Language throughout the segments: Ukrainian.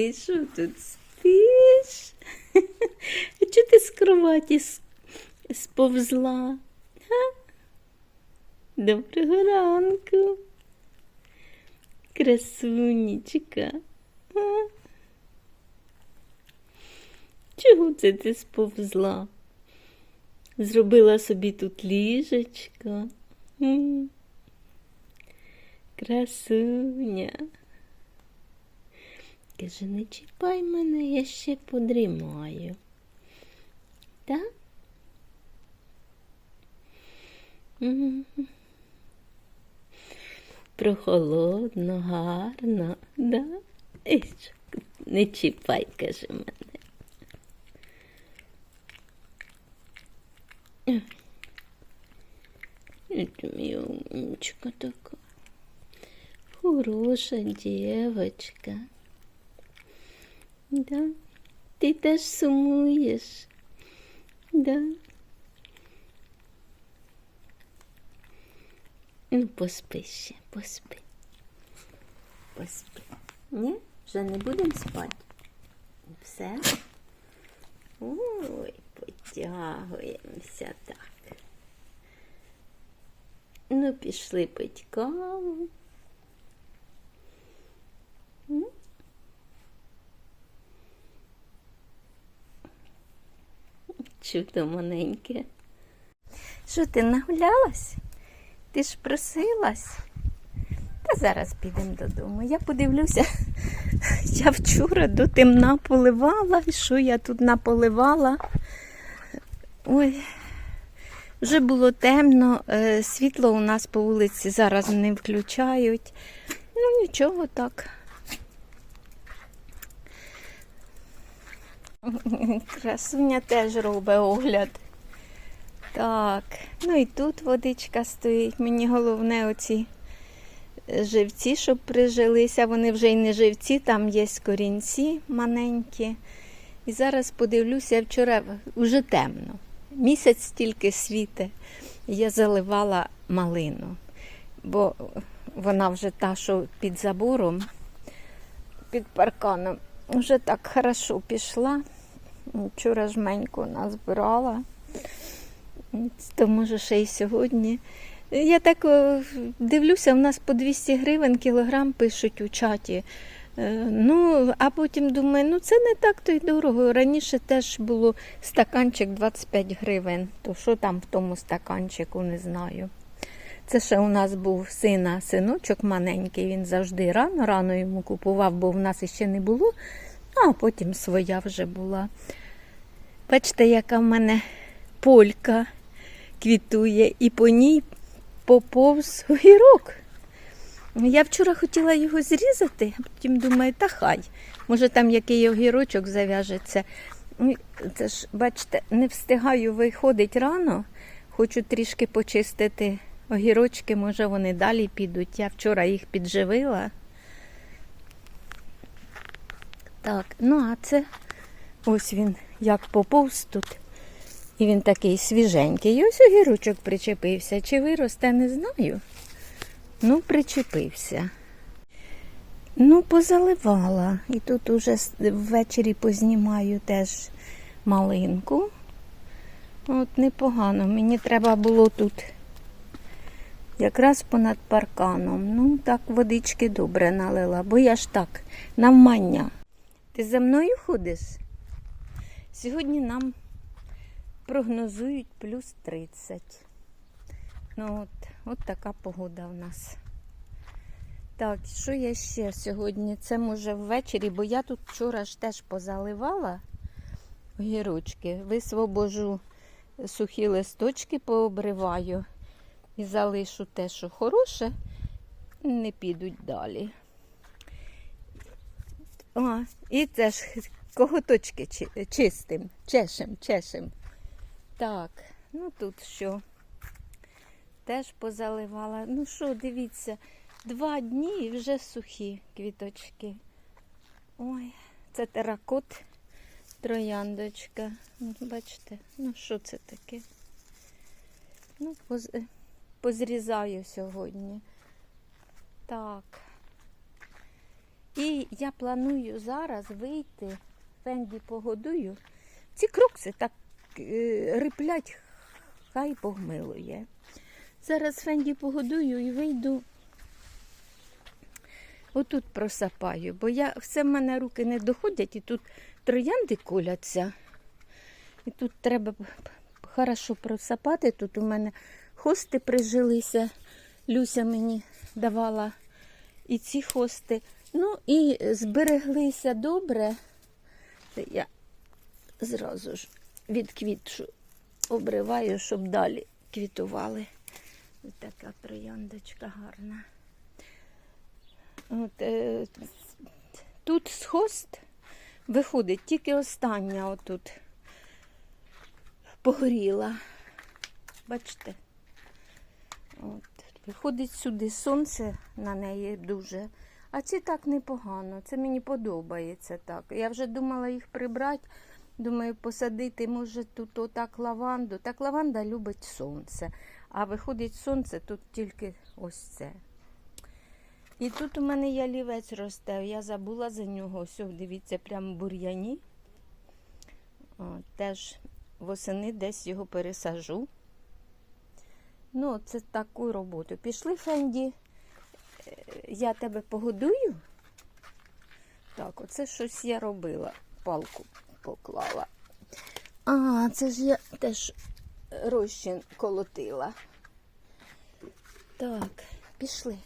Ти що тут спиш? Чого ти з кроваті сповзла? Га? Доброго ранку. Красунечка. А? Чого це ти сповзла? Зробила собі тут ліжечко. Красуня. Каже, не чіпай мене, я ще подрімаю. Так? Прохолодно, гарно, да? Не чіпай, каже мене. Умничка такая. Хорошая девочка. Да. Ти теж сумуєш. Да. Ну, поспи ще, поспи. Поспи. Ні? Вже не будемо спати. Все. Ой, потягуємося так. Ну, пішли пить каву. Чудо маленьке. Що ти нагулялась? Ти ж просилась? Та зараз підемо додому. Я подивлюся, я вчора до темна поливала. Що я тут наполивала? Ой, вже було темно, е, світло у нас по вулиці зараз не включають. Ну нічого так. Красуня теж робить огляд. Так, ну і тут водичка стоїть. Мені головне оці живці, щоб прижилися. Вони вже й не живці, там є корінці маленькі. І зараз подивлюся, вчора вже темно. Місяць тільки світе. Я заливала малину, бо вона вже та, що під забором, під парканом, вже так хорошо пішла. Вчора жменьку назбирала, то може ще й сьогодні. Я так е, дивлюся, у нас по 200 гривень кілограм пишуть у чаті. Е, Ну, а потім думаю, ну це не так то й дорого. Раніше теж було стаканчик 25 гривень. То що там в тому стаканчику, не знаю. Це ще у нас був сина, синочок маленький, він завжди рано, рано йому купував, бо в нас іще не було, а потім своя вже була. Бачите, яка в мене полька квітує, і по ній поповз огірок. Я вчора хотіла його зрізати, а потім думаю, та хай. Може там який огірочок зав'яжеться. Ну, Це ж, бачите, не встигаю виходить рано. Хочу трішки почистити огірочки, може вони далі підуть. Я вчора їх підживила. Так, ну а це ось він як поповз тут. І він такий свіженький. І ось огірочок причепився. Чи виросте, не знаю. Ну, причепився. Ну, позаливала. І тут уже ввечері познімаю теж малинку. От непогано. Мені треба було тут якраз понад парканом. Ну, так водички добре налила, бо я ж так, навмання. Ти за мною ходиш? Сьогодні нам прогнозують плюс 30. Ну от, от така погода в нас. Так, що я ще сьогодні? Це може ввечері, бо я тут вчора ж теж позаливала огірочки. Висвобожу сухі листочки, пообриваю і залишу те, що хороше, не підуть далі. О, і це ж коготочки чистим, чешем, чешем. Так, ну тут що? Теж позаливала. Ну що, дивіться, два дні і вже сухі квіточки. Ой, це теракот, трояндочка. Ну, Бачите, ну що це таке? Ну, поз... позрізаю сьогодні. Так. І я планую зараз вийти, фенді погодую. Ці крокси так е, риплять, хай погмилує. Зараз фенді погодую і вийду. Отут просапаю, бо я все в мене руки не доходять, і тут троянди коляться. І тут треба хорошо просапати. Тут у мене хости прижилися. Люся мені давала і ці хости. Ну і збереглися добре. Я зразу ж від квітшу обриваю, щоб далі квітували. Ось така трояндочка гарна. От, е, тут з хост виходить тільки остання отут погоріла. Бачите? От, виходить сюди сонце на неї дуже. А ці так непогано. Це мені подобається так. Я вже думала їх прибрати. Думаю, посадити, може, тут отак лаванду. Так лаванда любить сонце. А виходить сонце тут тільки ось це. І тут у мене ялівець росте. Я забула за нього. Ось, дивіться, прямо бур'яні. Теж восени десь його пересажу. Ну, це таку роботу. Пішли, Фенді. Я тебе погодую. Так, оце щось я робила. Палку поклала. А, це ж я теж розчин колотила. Так, пішли.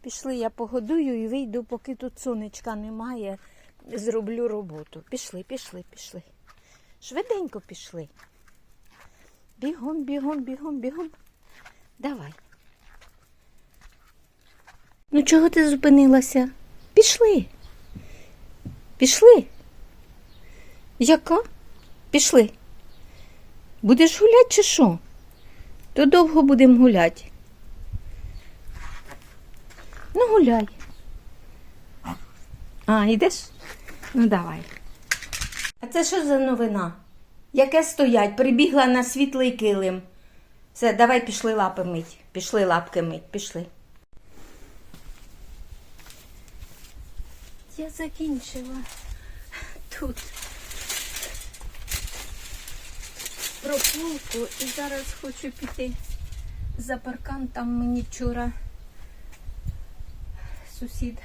Пішли, я погодую і вийду, поки тут сонечка немає, зроблю роботу. Пішли, пішли, пішли. Швиденько пішли. Бігом, бігом, бігом, бігом. Давай. Ну, чого ти зупинилася? Пішли. Пішли. Яка? Пішли. Будеш гуляти чи що? То довго будемо гуляти. Ну, гуляй. А, йдеш? Ну, давай. А це що за новина? Яке стоять? Прибігла на світлий килим. Все, давай пішли лапи мить. Пішли лапки мить, пішли. Я закінчила тут прополку і зараз хочу піти за паркан. Там мені вчора сусід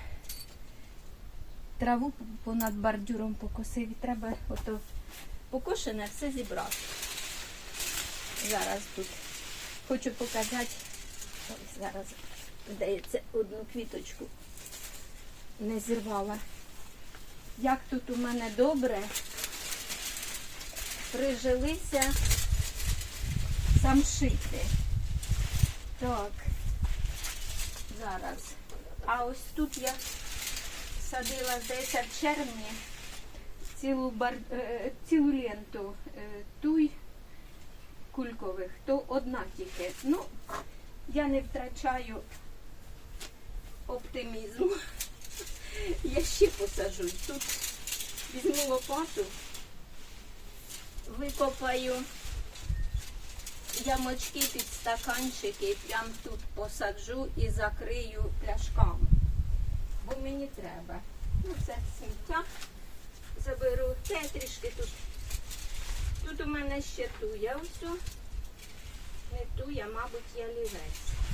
траву понад бордюром покосив і треба ото покошене все зібрати. Зараз тут хочу показати. Ось зараз, здається, одну квіточку не зірвала. Як тут у мене добре прижилися самшити. Так, зараз. А ось тут я садила здається в червні цілу, бар... е, цілу ленту е, туй кулькових, то одна тільки. Ну, я не втрачаю оптимізму. Я ще посажу. Тут візьму лопату, викопаю ямочки під стаканчики, прям тут посаджу і закрию пляшками. Бо мені треба. Ну, це сміття заберу. Я трішки тут. Тут у мене ще туя ось. Не туя, мабуть, ялівець.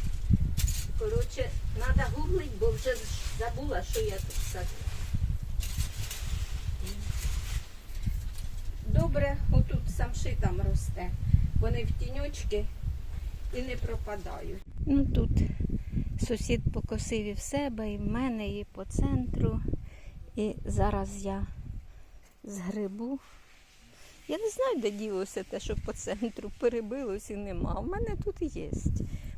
Коротше, треба гуглить, бо вже забула, що я тут саджу. Добре, отут самшитам росте. Вони в тіньочки і не пропадають. Ну тут сусід покосив і в себе, і в мене, і по центру. І зараз я згребу. Я не знаю, де ділося те, що по центру перебилось і нема. У мене тут є.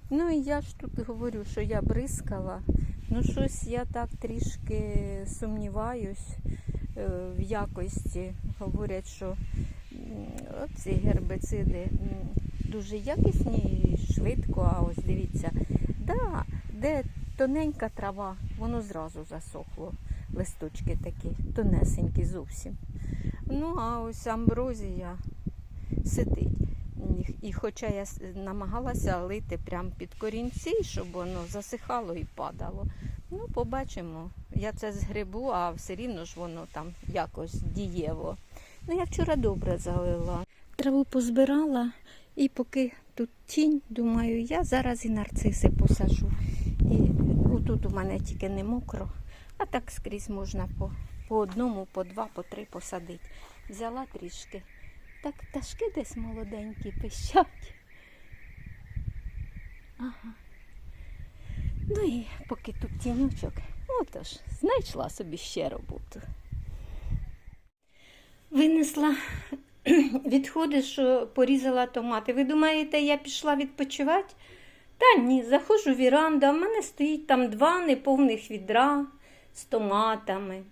Ну і я ж тут говорю, що я бризкала. Ну, щось я так трішки сумніваюсь е, в якості. Говорять, що ці гербициди дуже якісні і швидко, а ось дивіться, да, де тоненька трава, воно зразу засохло. Листочки такі, тонесенькі зовсім. Ну, а ось амброзія сидить. І хоча я намагалася лити прямо під корінці, щоб воно засихало і падало. Ну, побачимо, я це згребу, а все рівно ж воно там якось дієво. Ну, я вчора добре залила. Траву позбирала, і поки тут тінь, думаю, я зараз і нарциси посажу. І отут у мене тільки не мокро, а так скрізь можна по, по одному, по два, по три посадити. Взяла трішки. Так пташки десь молоденькі пищать. Ага. Ну і поки тут тінючок, отож, знайшла собі ще роботу. Винесла відходи, що порізала томати. Ви думаєте, я пішла відпочивати? Та ні, заходжу в віранду, а в мене стоїть там два неповних відра з томатами.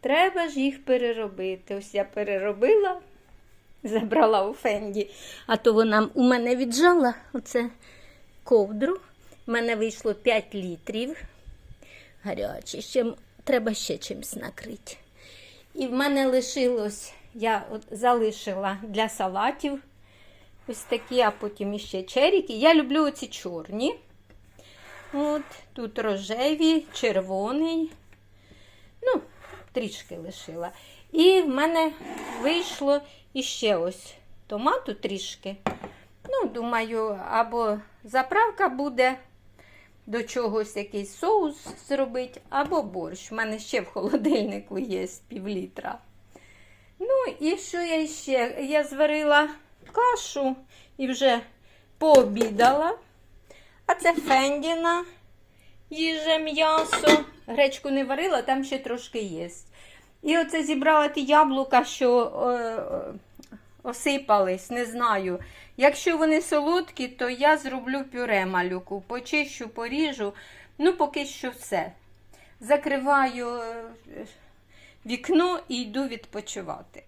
Треба ж їх переробити. Ось я переробила, забрала у фенді, а то вона у мене віджала оце ковдру. У мене вийшло 5 літрів. Гарячі. Ще треба ще чимось накрити. І в мене лишилось, я от залишила для салатів ось такі, а потім іще черіки. Я люблю оці чорні. От, тут рожеві, червоний. Ну, трішки лишила. І в мене вийшло іще ось томату трішки. Ну, думаю, або заправка буде до чогось якийсь соус зробити, або борщ. У мене ще в холодильнику є пів літра. Ну, і що я ще? Я зварила кашу і вже пообідала. А це фендіна їжа м'ясо. Гречку не варила, там ще трошки є. І оце зібрала ті яблука, що е, е, осипались, не знаю. Якщо вони солодкі, то я зроблю пюре малюку, почищу, поріжу. Ну, поки що все. Закриваю е, вікно і йду відпочивати.